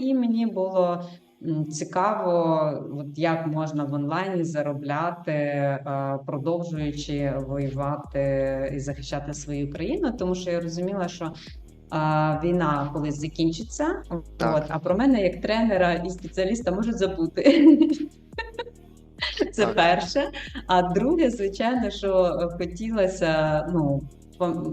і мені було цікаво, от як можна в онлайні заробляти, е, продовжуючи воювати і захищати свою країну, тому що я розуміла, що. А, війна колись закінчиться, Так. от, а про мене як тренера і спеціаліста можуть забути. Це Так. перше. А друге, звичайно, що хотілося ну,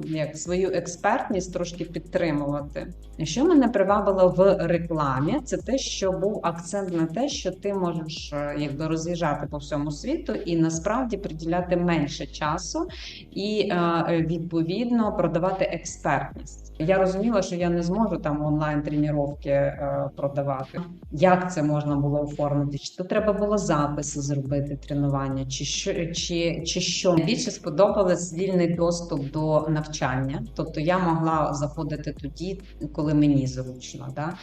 як свою експертність трошки підтримувати. Що мене привабило в рекламі, це те, що був акцент на те, що ти можеш е, якби роз'їжджати по всьому світу і насправді приділяти менше часу і е, відповідно продавати експертність. Я розуміла, що я не зможу там онлайн тренування продавати. Як це можна було оформити? Чи то треба було записи зробити тренування, чи що чи, чи що більше сподобалось вільний доступ до навчання? Тобто я могла заходити тоді, коли мені зручно. Да?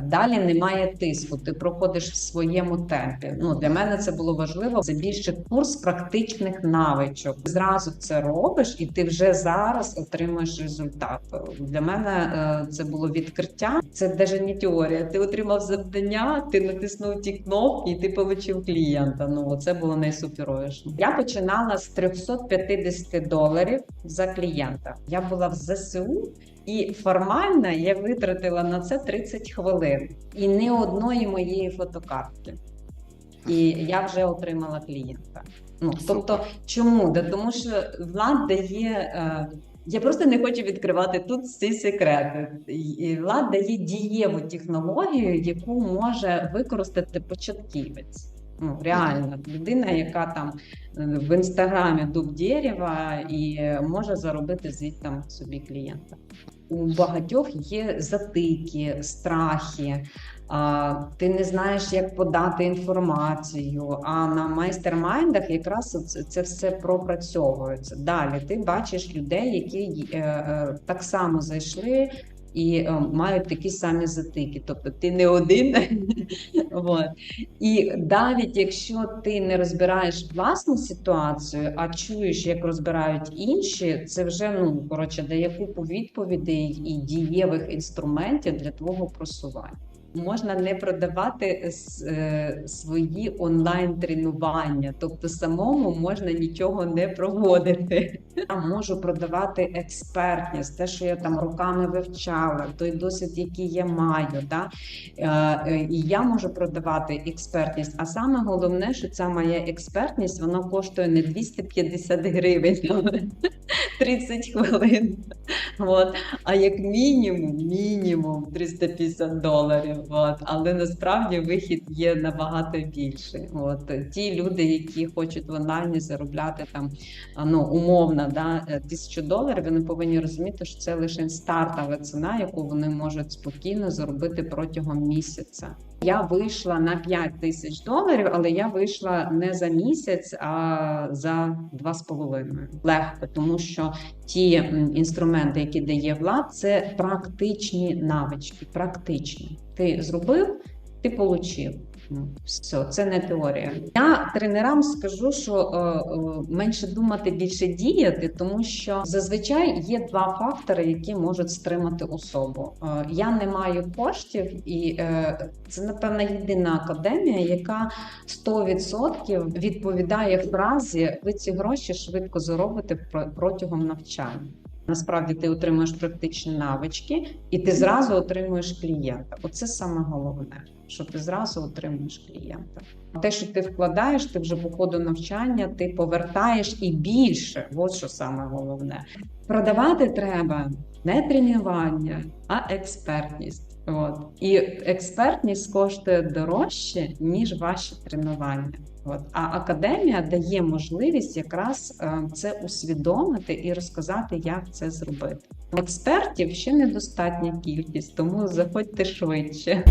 Далі немає тиску. Ти проходиш в своєму темпі. Ну для мене це було важливо. Це більше курс практичних навичок. Зразу це робиш, і ти вже зараз отримуєш результат. Для мене е, це було відкриття. Це навіть не теорія. Ти отримав завдання, ти натиснув ті кнопки, і ти отримав клієнта. Ну це було найсуперовіше. Я починала з 350 доларів за клієнта. Я була в ЗСУ. І формально я витратила на це 30 хвилин і не одної моєї фотокартки. І я вже отримала клієнта. Ну тобто, чому? Да тому що влад дає. Е, я просто не хочу відкривати тут всі секрети. І влад дає дієву технологію, яку може використати початківець. Ну, реально, людина, яка там е, в інстаграмі дуб дерева і е, може заробити звідти собі клієнта. У багатьох є затики, страхи. А, ти не знаєш, як подати інформацію. А на майстер-майндах якраз це, це все пропрацьовується. Далі ти бачиш людей, які е, е, так само зайшли. І е, мають такі самі затики, тобто ти не один. І навіть якщо ти не розбираєш власну ситуацію, а чуєш, як розбирають інші, це вже ну коротше дає купу відповідей і дієвих інструментів для твого просування. Можна не продавати е, свої онлайн тренування, тобто самому можна нічого не проводити. Я можу продавати експертність, те, що я там роками вивчала, той досвід, який я маю. Да? Е, е, І я можу продавати експертність. А саме головне, що ця моя експертність вона коштує не 250 гривень, 30 хвилин. От. А як мінімум, мінімум 350 доларів. От. Але насправді вихід є набагато більший. От. Ті люди, які хочуть в онлайні заробляти там ну, умовно да, е, тисячу доларів, вони повинні розуміти, що це лише стартова ціна, яку вони можуть спокійно заробити протягом місяця. Я вийшла на 5 тисяч доларів, але я вийшла не за місяць, а за два з половиною. Легко, тому що ті інструменти, які дає влад, це практичні навички. Практичні. Ти зробив, ти получив. Все, це не теорія. Я тренерам скажу, що е, е, менше думати, більше діяти, тому що зазвичай є два фактори, які можуть стримати особу. Е, я не маю коштів, і е, це напевно єдина академія, яка 100% відповідає фразі: ви ці гроші швидко заробите протягом навчання. Насправді ти отримуєш практичні навички, і ти зразу отримуєш клієнта. Оце саме головне, що ти зразу отримуєш клієнта. Те, що ти вкладаєш, ти вже по ходу навчання ти повертаєш і більше. От що саме головне. Продавати треба не тренування, а експертність. От. І експертність коштує дорожче, ніж ваші тренування. От. А академія дає можливість якраз е, це усвідомити і розказати, як це зробити. Експертів ще недостатня кількість, тому заходьте швидше.